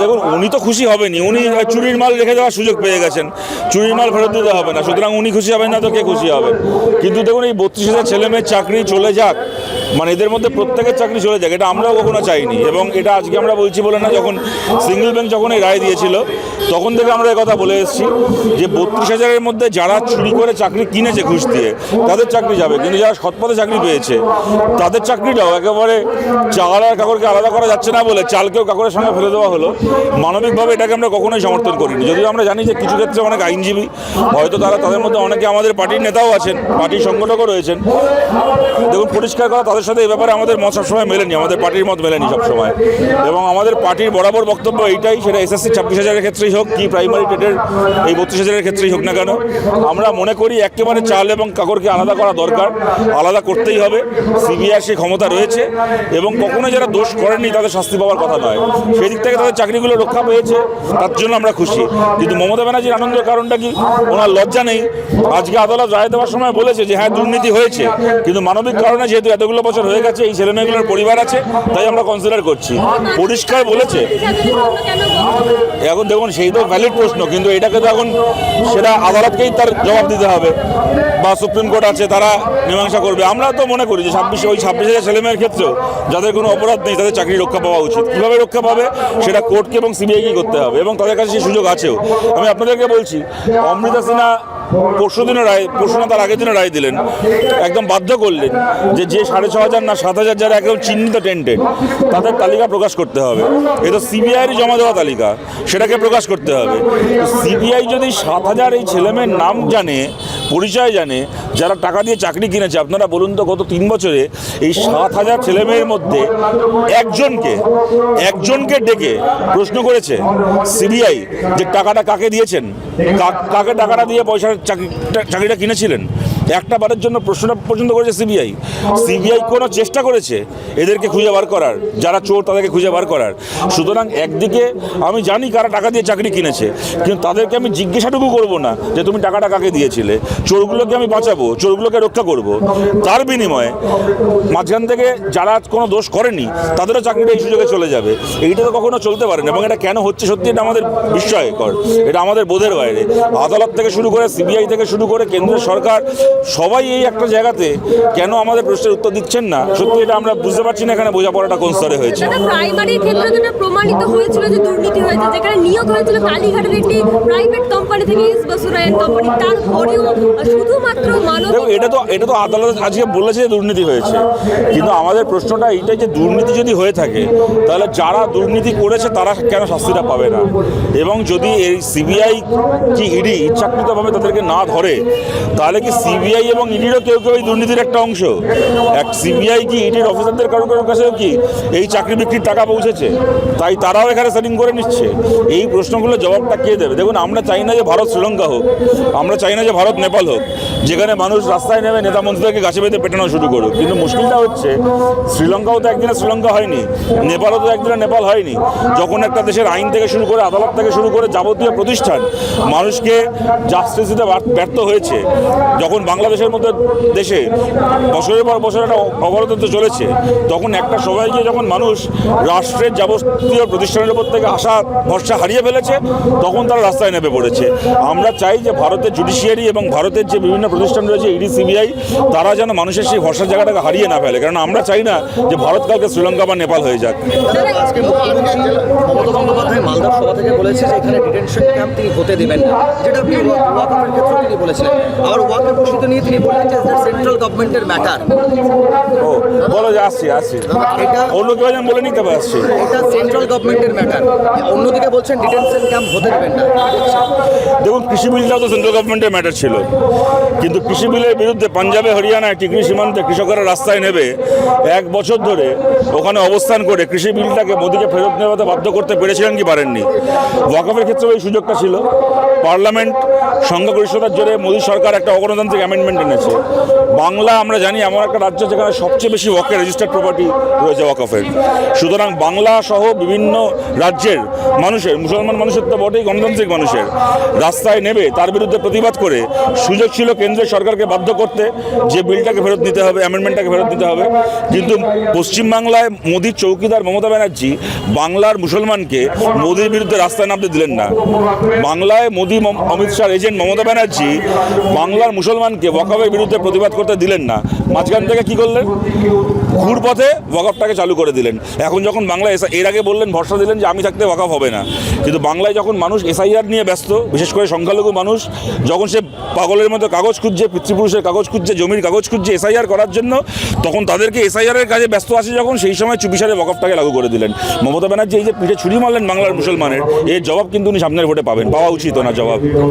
দেখুন, উনি তো খুশি হবেনি উনি চুরির মাল রেখে দেওয়ার সুযোগ পেয়ে গেছেন। চুরির মাল ফেরত দিতে হবে না। সুতরাং উনি খুশি হবেন না তো কে খুশি হবে? কিন্তু দেখুন, এই বত্রিশ হাজার ছেলে মেয়ের চাকরি চলে যাক মানে এদের মধ্যে প্রত্যেকের চাকরি চলে যাক, এটা আমরাও কখনো চাইনি। এবং এটা আজকে আমরা বলছি বলে না, যখন সিঙ্গেল ব্যাংক যখন এই রায় দিয়েছিল তখন থেকে আমরা কথা বলে এসেছি যে বত্রিশ হাজারের মধ্যে যারা চুরি করে চাকরি কিনেছে ঘুষ দিয়ে, তাদের চাকরি যাবে। কিন্তু যারা সৎপথে চাকরি পেয়েছে, তাদের চাকরিটাও একেবারে চাল আর কাকরকে আলাদা করা যাচ্ছে না বলে চালকেও কাকরের সঙ্গে ফেলে দেওয়া হলো। মানবিকভাবে এটাকে আমরা কখনোই সমর্থন করিনি। যদিও আমরা জানি যে কিছু ক্ষেত্রে অনেক আইনজীবী, হয়তো তারা তাদের মধ্যে অনেকে আমাদের পার্টির নেতাও আছেন, পার্টির সংগঠকও রয়েছেন। দেখুন, পরিষ্কার করা তাদের সাথে এই ব্যাপারে আমাদের মত সবসময় মেলেনি, আমাদের পার্টির মত মেলেনি সবসময়। এবং আমাদের পার্টির বরাবর বক্তব্য এইটাই, সেটা এসএসসি ছাব্বিশ হাজারের ক্ষেত্রেই হোক, কি প্রাইমারি টেটের এই বত্রিশ হাজারের ক্ষেত্রেই হোক না কেন, আমরা মনে করি একেবারে চাল এবং কাকরকে আলাদা করা দরকার, আলাদা করতেই হবে সিবিআই সেই ক্ষমতা রয়েছে, এবং কখনো যারা দোষ করেননি তাদের শাস্তি পাওয়ার কথা নয়। সেই দিক থেকে তাদের চাকরিগুলো রক্ষা পেয়েছে, তার জন্য আমরা খুশি। কিন্তু মমতা ব্যানার্জির আনন্দের কারণটা কি? ওনার লজ্জা নেই। আজকে আদালত রায় দেওয়ার সময় বলেছে যে হ্যাঁ দুর্নীতি হয়েছে, কিন্তু মানবিক কারণে যেহেতু এতগুলো বছর হয়ে গেছে, এই ছেলেমেয়েগুলোর পরিবার আছে, তাই আমরা কনসিডার করছি। পরিষ্কার বলেছে। এখন দেখুন সেই তো ভ্যালিড প্রশ্ন, কিন্তু এটাকে তো এখন সেটা আদালতকেই তার জবাব দিতে হবে বা সুপ্রিম কোর্ট আছে তারা মীমাংসা করবে। আমরা তো মনে করি যে ছাব্বিশে, ওই ছাব্বিশ হাজার ছেলেমেয়ের ক্ষেত্রেও যাদের কোনো অপরাধ নেই, তাদের চাকরি রক্ষা পাওয়া উচিত। কীভাবে রক্ষা পাবে? সেটা কোর্টকে এবং সিবিআইকে করতে হবে এবং তাদের কাছে সেই সুযোগ আছেও। আমি আপনাদেরকে বলছি, অমৃতা সিনহা পরশু দিনে রায়, পরশু না, তার আগের দিনে রায় দিলেন। একদম বাধ্য করলেন যে যে সাড়ে ছ হাজার না সাত হাজার যারা একদম চিহ্নিত টেন্টেড তাদের তালিকা প্রকাশ করতে হবে। এ তো সিবিআইয়ের জমা দেওয়া তালিকা, সেটাকে প্রকাশ করতে হবে। সিবিআই যদি সাত হাজার এই ছেলেমেয়ের নাম জানে পরিচয় জানে, যারা টাকা দিয়ে চাকরি কিনেছে। আপনারা বলুন তো, গত তিন বছরে এই সাত হাজার ছেলেমেয়ের মধ্যে একজনকে একজনকে ডেকে প্রশ্ন করেছে সিবিআই যে টাকাটা কাকে দিয়েছেন? কাকে টাকাটা দিয়ে চাকরিটা চাকরিটা কিনেছিলেন? একটা বারের জন্য প্রশ্নটা পর্যন্ত করেছে সিবিআই। সিবিআই কোনো চেষ্টা করেছে এদেরকে খুঁজে বার করার, যারা চোর তাদেরকে খুঁজে বার করার। সুতরাং একদিকে আমি জানি কারা টাকা দিয়ে চাকরি কিনেছে, কিন্তু তাদেরকে আমি জিজ্ঞাসাটুকু করব না যে তুমি টাকাটা কাকে দিয়েছিলে? চোরগুলোকে আমি বাঁচাবো, চোরগুলোকে রক্ষা করব। তার বিনিময়ে মাঝখান থেকে যারা কোনো দোষ করেনি, তাদেরও চাকরিটা এই সুযোগে চলে যাবে। এইটা তো কখনো চলতে পারে না, এবং এটা কেন হচ্ছে সত্যি এটা আমাদের বিস্ময়কর, এটা আমাদের বোধের বাইরে। আদালত থেকে শুরু করে, সিবিআই থেকে শুরু করে, কেন্দ্রের সরকার সবাই এই একটা জায়গাতে কেন আমাদের প্রশ্নের উত্তর দিচ্ছেন না? সত্যি এটা আমরা বুঝতে পারছি না এখানে বোঝাপড়াটা কোন স্তরে হয়েছে। ক্ষেত্রে এটা প্রমাণিত হয়েছিল যে দুর্নীতি হয়েছে যেখানে নিয়োগ হয়েছিল কালীঘাটের একটি প্রাইভেট কোম্পানি থেকে ইস বসুরায়ন কোম্পানি তারপরেও শুধুমাত্র মানব এটা তো এটা তো আদালত আজকে বলেছে যে দুর্নীতি হয়েছে। কিন্তু আমাদের প্রশ্নটা এইটাই যে দুর্নীতি যদি হয়ে থাকে তাহলে যারা দুর্নীতি করেছে তারা কেন শাস্তিটা পাবে না? এবং যদি এই সিবিআই কি ইডি ইচ্ছাকৃতভাবে তাদেরকে না ধরে তাহলে কি সিবিআই এবং ইডিরও কেউ কেউ এই দুর্নীতির একটা অংশ। এক সিবিআই কি ইডির অফিসারদের কারও কারোর কাছেও কি এই চাকরি বিক্রির টাকা পৌঁছেছে? তাই তারাও এখানে সেটিং করে নিচ্ছে। এই প্রশ্নগুলো জবাবটা কে দেবে? দেখুন, আমরা চাই না যে ভারত শ্রীলঙ্কা হোক, আমরা চাই না যে ভারত নেপাল হোক, যেখানে মানুষ রাস্তায় নেমে নেতা মন্ত্রীদেরকে গাছে বেঁধে পেটানো শুরু করুক। কিন্তু মুশকিলটা হচ্ছে, শ্রীলঙ্কাও তো একদিনে শ্রীলঙ্কা হয়নি, নেপালও তো একদিনে নেপাল হয়নি। যখন একটা দেশের আইন থেকে শুরু করে, আদালত থেকে শুরু করে যাবতীয় প্রতিষ্ঠান মানুষকে জাস্টিস দিতে ব্যর্থ- হয়েছে, যখন বাংলাদেশের মধ্যে দেশে বছরের পর বছর একটা অগণতন্ত্র চলেছে, তখন একটা সময় গিয়ে যখন মানুষ রাষ্ট্রের যাবতীয় প্রতিষ্ঠানের উপর থেকে আশা, ভরসা হারিয়ে ফেলেছে, তখন তারা রাস্তায় নেমে পড়েছে। আমরা চাই যে ভারতের জুডিশিয়ারি এবং ভারতের যে বিভিন্ন প্রতিষ্ঠান রয়েছে, ইডি, সিবিআই, তারা যেন মানুষের সেই ভরসার জায়গাটাকে হারিয়ে না ফেলে। কারণ আমরা চাই না যে ভারত কালকে শ্রীলঙ্কা বা নেপাল হয়ে যাক। বলেছে যে এখানে প্রসিদ্ধ নিয়ে তিনি বললেন যে সেন্ট্রাল গভর্নমেন্টের ম্যাটার ও বলো যে আসছি আসছি। এটা অন্য কেউ যেন বলে নিতে পারে আসছি। এটা সেন্ট্রাল গভর্নমেন্টের ম্যাটার অন্যদিকে বলছেন ডিটেনশন ক্যাম্প হতে দেবেন না। দেখুন কৃষি বিলটাও তো সেন্ট্রাল গভর্নমেন্টের ম্যাটার ছিল। কিন্তু কৃষি বিলের বিরুদ্ধে পাঞ্জাবে হরিয়ানায় টিকরি সীমান্তে কৃষকেরা রাস্তায় নেবে এক বছর ধরে ওখানে অবস্থান করে কৃষি বিলটাকে মোদীকে ফেরত নেওয়াতে বাধ্য করতে পেরেছিলেন কি পারেননি? ওয়াকফের ক্ষেত্রে ওই সুযোগটা ছিল। পার্লামেন্ট সংখ্যাগরিষ্ঠতার জোরে মোদী সরকার একটা অগণতান্ত্রিক অ্যামেন্ডমেন্ট এনেছে। বাংলা আমরা জানি এমন একটা রাজ্য যেখানে সবচেয়ে বেশি ওয়াকে রেজিস্টার্ড প্রপার্টি রয়েছে ওয়াকফের সুতরাং বাংলা সহ বিভিন্ন রাজ্যের মানুষের, মুসলমান মানুষের তো বটেই, গণতান্ত্রিক মানুষের, রাস্তায় নেবে, তার বিরুদ্ধে প্রতিবাদ করে সুযোগ ছিল কেন্দ্রের সরকারকে বাধ্য করতে যে বিলটাকে ফেরত দিতে হবে অ্যামেন্ডমেন্টটাকে ফেরত দিতে হবে। কিন্তু পশ্চিমবাংলায় মোদির চৌকিদার মমতা ব্যানার্জি বাংলার মুসলমানকে মোদির বিরুদ্ধে রাস্তায় নামতে দিলেন না। বাংলায় মোদি অমিত শাহ এজেন্ট মমতা ব্যানার্জি বাংলার মুসলমানকে ওয়াকফের বিরুদ্ধে প্রতিবাদ করতে দিলেন না। মাঝখান থেকে কি করলেন? ঘুরপথে ওয়াকফটাকে চালু করে দিলেন। এখন যখন বাংলা এসা- এর আগে বললেন, ভরসা দিলেন যে আমি থাকতে ওয়াকফ হবে না। কিন্তু বাংলায় যখন মানুষ এসআইআর নিয়ে ব্যস্ত, বিশেষ করে সংখ্যালঘু মানুষ, যখন সে পাগলের মতো কাগজ খুঁজছে, পিতৃপুরুষের কাগজ খুঁজছে, জমির কাগজ খুঁজছে এসআইআর করার জন্য, তখন তাদেরকে এসআইআরের কাজে ব্যস্ত আছে যখন, সেই সময় চুপিসারে ওয়াকফটাকে লাগু করে দিলেন। মমতা ব্যানার্জি এই যে পিঠে ছুরি মারলেন বাংলার মুসলমানের, এর জবাব কিন্তু উনি সামনের ভোটে পাবেন। পাওয়া উচিত না জবাব।